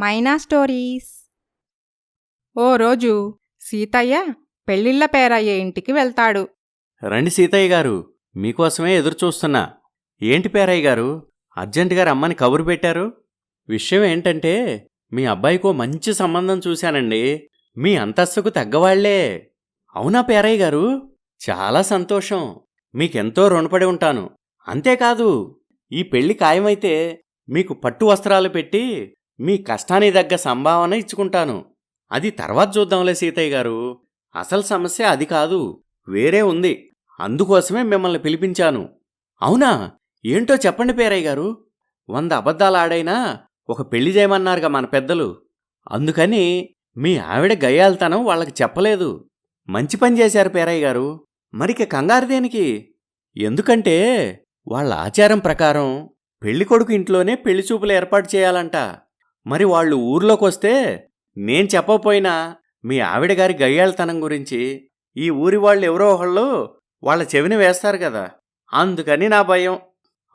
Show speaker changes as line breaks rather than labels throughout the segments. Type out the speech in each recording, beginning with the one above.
మైనా stories ఓ రోజు సీతయ్య పెళ్ళిళ్ళ పేరయ్య ఇంటికి వెళ్తాడు.
రండి సీతయ్య గారు మీకోసమే ఎదురు చూస్తున్నా. ఏంటి పేరయ్య గారు అర్జెంటుగా రమ్మని కబురు పెట్టారు? విషయం ఏంటంటే మీ అబ్బాయికో మంచి సంబంధం చూశానండి. మీ అంతస్తుకు తగ్గవాళ్ళే. అవునా పేరయ్య గారు? చాలా సంతోషం. మీకెంతో రుణపడి ఉంటాను. అంతేకాదు ఈ పెళ్ళి ఖాయమైతే మీకు పట్టు వస్త్రాలు పెట్టి మీ కష్టానికి తగ్గ సంభావన ఇచ్చుకుంటాను. అది తర్వాత చూద్దాంలే సీతయ్య గారు. అసలు సమస్య అది కాదు వేరే ఉంది. అందుకోసమే మిమ్మల్ని పిలిపించాను. అవునా? ఏంటో చెప్పండి పేరయ్య గారు. వంద అబద్ధాలు ఆడైనా ఒక పెళ్ళి చేయమన్నారుగా మన పెద్దలు. అందుకని మీ ఆవిడ గయ్యాలతనం వాళ్ళకి చెప్పలేదు. మంచి పని చేశారు పేరయ్య గారు. మరిక కంగారు దేనికి? ఎందుకంటే వాళ్ళ ఆచారం ప్రకారం పెళ్ళి కొడుకు ఇంట్లోనే పెళ్ళి చూపులు ఏర్పాటు చేయాలంట. మరి వాళ్ళు ఊర్లోకొస్తే నేను చెప్పకపోయినా మీ ఆవిడ గారి గురించి ఈ ఊరి వాళ్ళు ఎవరో ఒకళ్ళు వాళ్ళ చెవిని వేస్తారు కదా అందుకని నా భయం.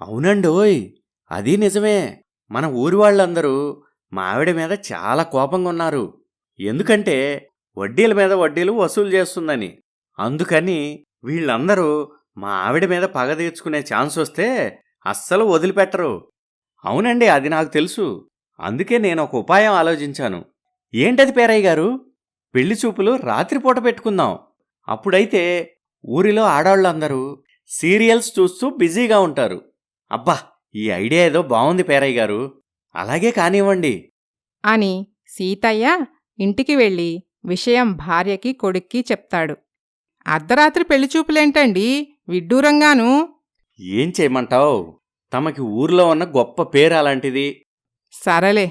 అవునండోయ్ అది నిజమే. మన ఊరి వాళ్ళందరూ మా ఆవిడ మీద చాలా కోపంగా ఉన్నారు. ఎందుకంటే వడ్డీల మీద వడ్డీలు వసూలు చేస్తుందని. అందుకని వీళ్ళందరూ మా ఆవిడ మీద పగ తీర్చుకునే ఛాన్స్ వస్తే అస్సలు వదిలిపెట్టరు. అవునండి అది నాకు తెలుసు. అందుకే నేను ఒక ఉపాయం ఆలోచించాను. ఏంటది పేరయ్య గారు? పెళ్ళి చూపులు రాత్రిపూట పెట్టుకుందాం. అప్పుడైతే ఊరిలో ఆడవాళ్ళందరూ సీరియల్స్ చూస్తూ బిజీగా ఉంటారు. అబ్బా ఈ ఐడియా ఏదో బాగుంది పేరయ్య గారు. అలాగే కానివ్వండి.
అని సీతయ్య ఇంటికి వెళ్ళి విషయం భార్యకి కొడుక్కి చెప్తాడు. అర్ధరాత్రి పెళ్ళి చూపులేంటండి? విడ్డూరంగాను.
ఏం చేయమంటావు? తమకి ఊర్లో ఉన్న గొప్ప పేరు అలాంటిది.
సరేలే.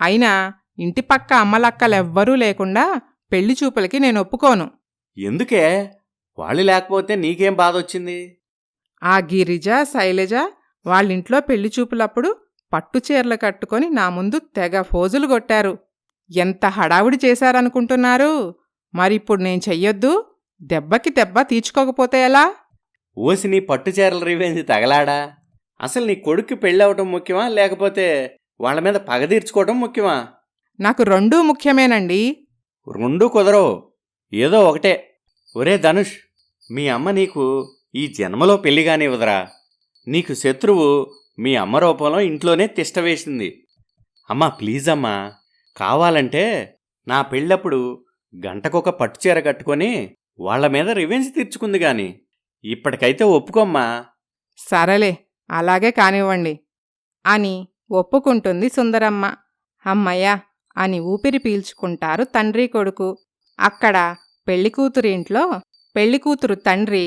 అయినా ఇంటి పక్క అమ్మలక్కలెవ్వరూ లేకుండా పెళ్ళి చూపులకి నేను ఒప్పుకోను
ఎందుకే? వాళ్ళు లేకపోతే నీకేం బాధ వచ్చింది
ఆ గిరిజ శైలజ వాళ్ళింట్లో పెళ్ళి చూపులప్పుడు పట్టు చీరలు కట్టుకొని నా ముందు తెగ ఫోజులు కొట్టారు ఎంత హడావుడి చేశారనుకుంటున్నారు? మరిప్పుడు నేను చెయ్యొద్దు. దెబ్బకి దెబ్బ తీర్చుకోకపోతే ఎలా?
ఓసి నీ పట్టుచీరల రివేంజ్ తగలాడా? అసలు నీ కొడుక్కి పెళ్ళవటం ముఖ్యమా? లేకపోతే వాళ్ళ మీద పగ తీర్చుకోవటం ముఖ్యమా?
నాకు రెండూ ముఖ్యమేనండి.
రెండూ కుదరవు. ఏదో ఒకటే. ఒరే ధనుష్ మీ అమ్మ నీకు ఈ జన్మలో పెళ్ళి కానివ్వదురా. నీకు శత్రువు మీ అమ్మ రూపంలో ఇంట్లోనే తిష్ట వేసింది. అమ్మా ప్లీజ్ అమ్మా కావాలంటే నా పెళ్ళప్పుడు గంటకొక పట్టుచీర కట్టుకొని వాళ్ళ మీద రివెంజ్ తీర్చుకుంది గాని. ఇప్పటికైతే ఒప్పుకోమ్మా.
సరేలే అలాగే కానివ్వండి. అని ఒప్పుకుంటుంది సుందరమ్మ. అమ్మయ్య అని ఊపిరి పీల్చుకుంటారు తండ్రి కొడుకు. అక్కడ పెళ్ళికూతురింట్లో పెళ్ళికూతురు తండ్రి.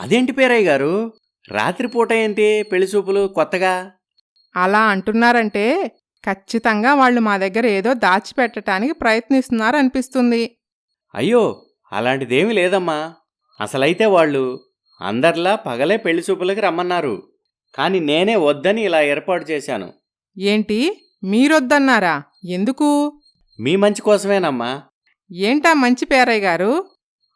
అదేంటి పేరయ్య గారు? రాత్రిపూట ఏంటి పెళ్ళి చూపులు కొత్తగా?
అలా అంటున్నారంటే ఖచ్చితంగా వాళ్ళు మా దగ్గర ఏదో దాచిపెట్టడానికి ప్రయత్నిస్తున్నారు అనిపిస్తుంది
అయ్యో అలాంటిదేమీ లేదమ్మా. అసలైతే వాళ్ళు అందర్లా పగలే పెళ్ళి చూపులకి రమ్మన్నారు. కానీ నేనే వద్దని ఇలా ఏర్పాటు చేశాను.
ఏంటి? మీరొద్దన్నారా? ఎందుకు?
మీ మంచి కోసమేనమ్మా.
ఏంటా మంచి పేరయ్య గారు?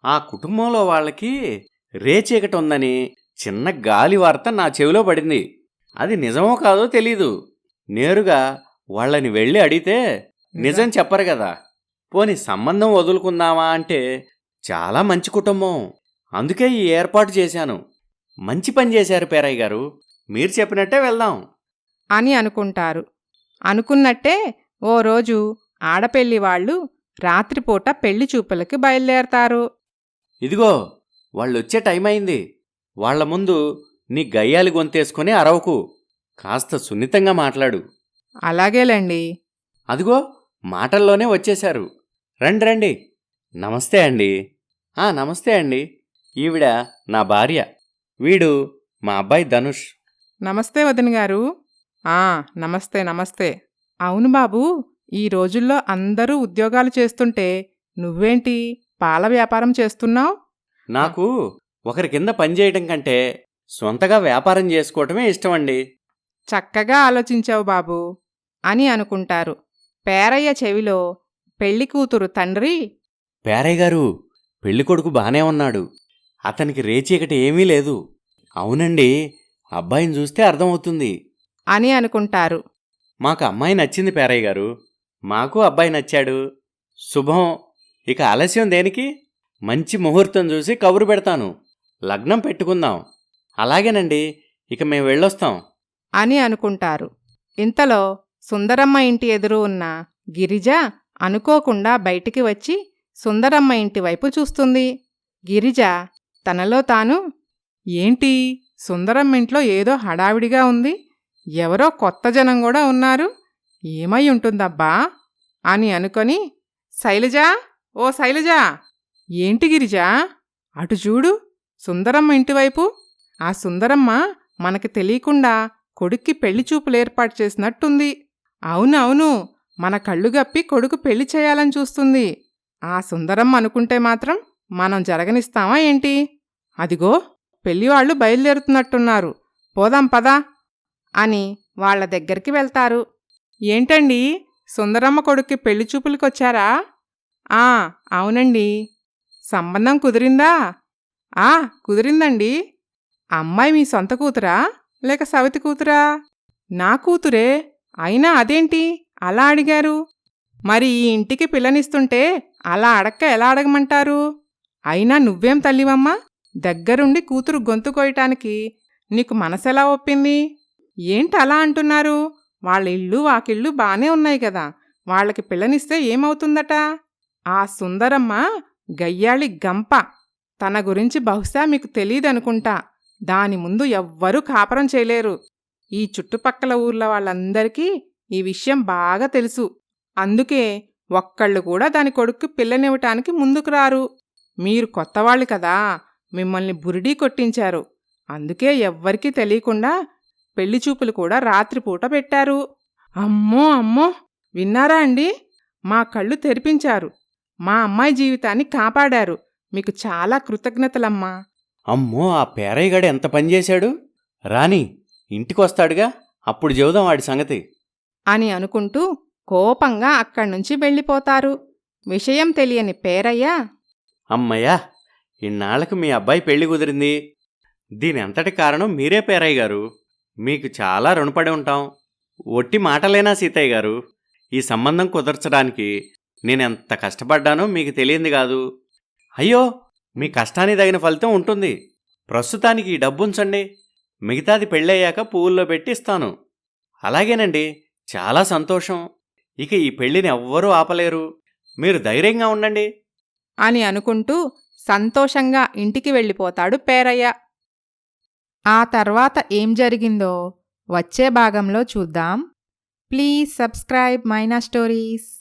ఆ కుటుంబంలో వాళ్ళకి రేచీకటి ఉందని చిన్న గాలి వార్త నా చెవిలో పడింది. అది నిజమో కాదో తెలీదు. నేరుగా వాళ్ళని వెళ్ళి అడిగితే నిజం చెప్పరు కదా. పోని సంబంధం వదులుకుందామా అంటే చాలా మంచి కుటుంబం. అందుకే ఈ ఏర్పాటు చేశాను. మంచి పని చేశారు పేరయ్య గారు. మీరు చెప్పినట్టే వెళ్దాం.
అని అనుకుంటారు. అనుకున్నట్టే ఓ రోజు ఆడపెళ్ళి వాళ్ళు రాత్రిపూట పెళ్ళి చూపులకి బయలుదేరతారు.
ఇదిగో వాళ్ళొచ్చే టైం అయింది వాళ్ళ ముందు నీ గయ్యాలి గొంతేసుకొని అరవకు. కాస్త సున్నితంగా మాట్లాడు.
అలాగేలేండి.
అదిగో మాటల్లోనే వచ్చేశారు. రండి రండి. నమస్తే అండి. ఆ నమస్తే అండి. ఈవిడ నా భార్య. వీడు మా అబ్బాయి ధనుష్.
నమస్తే వదిన గారు. ఆ నమస్తే నమస్తే. అవును బాబు ఈ రోజుల్లో అందరూ ఉద్యోగాలు చేస్తుంటే నువ్వేంటి? పాల వ్యాపారం చేస్తున్నావు?
నాకు ఒకరి కింద పనిచేయటం కంటే సొంతగా వ్యాపారం చేసుకోవటమే ఇష్టమండి.
చక్కగా ఆలోచించావు బాబు అని అనుకుంటారు. పేరయ్య చెవిలో పెళ్ళి కూతురు తండ్రి?
పేరయ్య గారు పెళ్ళికొడుకు బానే ఉన్నాడు. అతనికి రేచీకటి ఏమీ లేదు. అవునండి అబ్బాయిని చూస్తే అర్థమవుతుంది.
అని అనుకుంటారు.
మాకు అమ్మాయి నచ్చింది పేరయ్య గారు. మాకు అబ్బాయి నచ్చాడు. శుభం. ఇక ఆలస్యం దేనికి? మంచి ముహూర్తం చూసి కబురు పెడతాను. లగ్నం పెట్టుకుందాం. అలాగేనండి. ఇక మేము వెళ్ళొస్తాం.
అని అనుకుంటారు. ఇంతలో సుందరమ్మ ఇంటి ఎదురు ఉన్న గిరిజ అనుకోకుండా బయటికి వచ్చి సుందరమ్మ ఇంటి వైపు చూస్తుంది. గిరిజ తనలో తాను ఏంటి? సుందరం ఇంట్లో ఏదో హడావిడిగా ఉంది. ఎవరో కొత్త జనం కూడా ఉన్నారు. ఏమై ఉంటుందబ్బా? అని అనుకొని శైలజా! ఓ శైలజా! ఏంటి గిరిజా? అటు చూడు సుందరమ్మ ఇంటివైపు. ఆ సుందరమ్మ మనకి తెలియకుండా కొడుక్కి పెళ్ళి చూపులు ఏర్పాటు చేసినట్టుంది. అవునవును మన కళ్ళు గప్పి కొడుకు పెళ్ళి చేయాలని చూస్తుంది. ఆ సుందరమ్మ అనుకుంటే మాత్రం మనం జరగనిస్తామా ఏంటి? అదిగో పెళ్ళివాళ్ళు బయలుదేరుతున్నట్టున్నారు. పోదాం పదా! అని వాళ్ళ దగ్గరికి వెళ్తారు. ఏంటండి? సుందరమ్మ కొడుక్కి పెళ్ళి చూపులకొచ్చారా? ఆ అవునండి. సంబంధం కుదిరిందా? ఆ కుదిరిందండి. అమ్మాయి మీ సొంత కూతురా? లేక సవితి కూతురా? నా కూతురే. అయినా అదేంటి? అలా అడిగారు. మరి ఈ ఇంటికి పిల్లనిస్తుంటే అలా అడక్క ఎలా అడగమంటారు? అయినా నువ్వేం తల్లివమ్మా? దగ్గరుండి కూతురు గొంతు కోయటానికి నీకు మనసెలా ఒప్పింది? ఏంటి అలా అంటున్నారు? వాళ్ళ ఇల్లు వాకిళ్ళు బానే ఉన్నాయి కదా వాళ్ళకి పిల్లనిస్తే ఏమవుతుందట? ఆ సుందరమ్మ గయ్యాళి గంప. తన గురించి బహుశా మీకు తెలీదనుకుంటా. దాని ముందు ఎవ్వరూ కాపరం చేయలేరు. ఈ చుట్టుపక్కల ఊర్ల వాళ్ళందరికీ ఈ విషయం బాగా తెలుసు. అందుకే ఒక్కళ్ళు కూడా దాని కొడుక్కి పిల్లనివ్వటానికి ముందుకు రారు. మీరు కొత్తవాళ్ళు కదా. మిమ్మల్ని బురిడీ కొట్టించారు. అందుకే ఎవ్వరికీ తెలియకుండా పెళ్ళి చూపులు కూడా రాత్రిపూట పెట్టారు. అమ్మో అమ్మో! విన్నారా అండి? మా కళ్ళు తెరిపించారు. మా అమ్మాయి జీవితాన్ని కాపాడారు. మీకు చాలా కృతజ్ఞతలమ్మా.
అమ్మో ఆ పేరయ్యగాడు ఎంత పనిచేశాడు రాని ఇంటికొస్తాడుగా? అప్పుడు చెబుదాం వాడి సంగతి.
అని అనుకుంటూ కోపంగా అక్కడ్నుంచి వెళ్ళిపోతారు. విషయం తెలియని పేరయ్య
అమ్మయ్యా ఇన్నాళ్ళకు మీ అబ్బాయి పెళ్ళి కుదిరింది. దీని అంతటి కారణం మీరే పేరయ్య గారు. మీకు చాలా రుణపడి ఉంటాం. ఒట్టి మాటలేనా సీతయ్య గారు. ఈ సంబంధం కుదర్చడానికి నేనెంత కష్టపడ్డానో మీకు తెలియంది కాదు. అయ్యో మీ కష్టానికి తగిన ఫలితం ఉంటుంది. ప్రస్తుతానికి ఈ డబ్బు ఉంచండి. మిగతాది పెళ్ళయ్యాక పువ్వుల్లో పెట్టి ఇస్తాను. అలాగేనండి. చాలా సంతోషం. ఇక ఈ పెళ్ళిని ఎవ్వరూ ఆపలేరు. మీరు ధైర్యంగా ఉండండి.
అని అనుకుంటూ సంతోషంగా ఇంటికి వెళ్ళిపోతాడు పేరయ్య. ఆ తర్వాత ఏం జరిగిందో వచ్చే భాగంలో చూద్దాం. Please subscribe Maina stories.